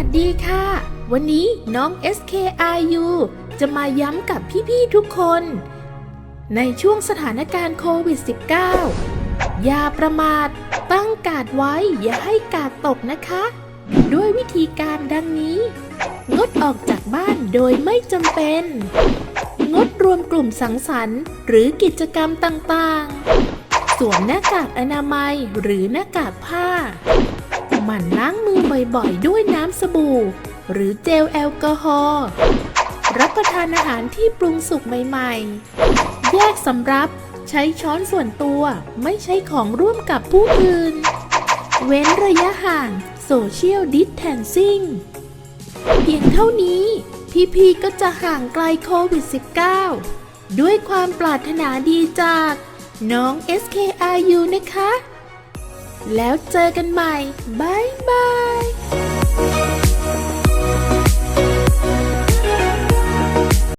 วัสดีค่ะ วันนี้น้อง SKRU จะมาย้ำกับพี่ ๆ ทุกคน ในช่วงสถานการณ์โควิด -19 อย่าประมาท ตั้งกาดไว้อย่าให้กาดตกนะคะ ด้วยวิธีการดังนี้ งดออกจากบ้านโดยไม่จำเป็น งดรวมกลุ่มสังสรรค์หรือกิจกรรมต่างๆ สวมหน้ากากอนามัยหรือหน้ากากผ้า บ่อยๆ ด้วยน้ำสบู่ หรือเจลแอลกอฮอล์รับประทานอาหารที่ปรุงสุกใหม่ๆ แยกสำรับใช้ช้อนส่วนตัวไม่ใช้ของร่วมกับผู้อื่น เว้นระยะห่างโซเชียลดิสแทนซิ่งเพียงเท่านี้ พี่ๆก็จะห่างไกลโควิด -19 ด้วยความปรารถนาดีจากน้อง SKRU นะคะ แล้วเจอกันใหม่บายบาย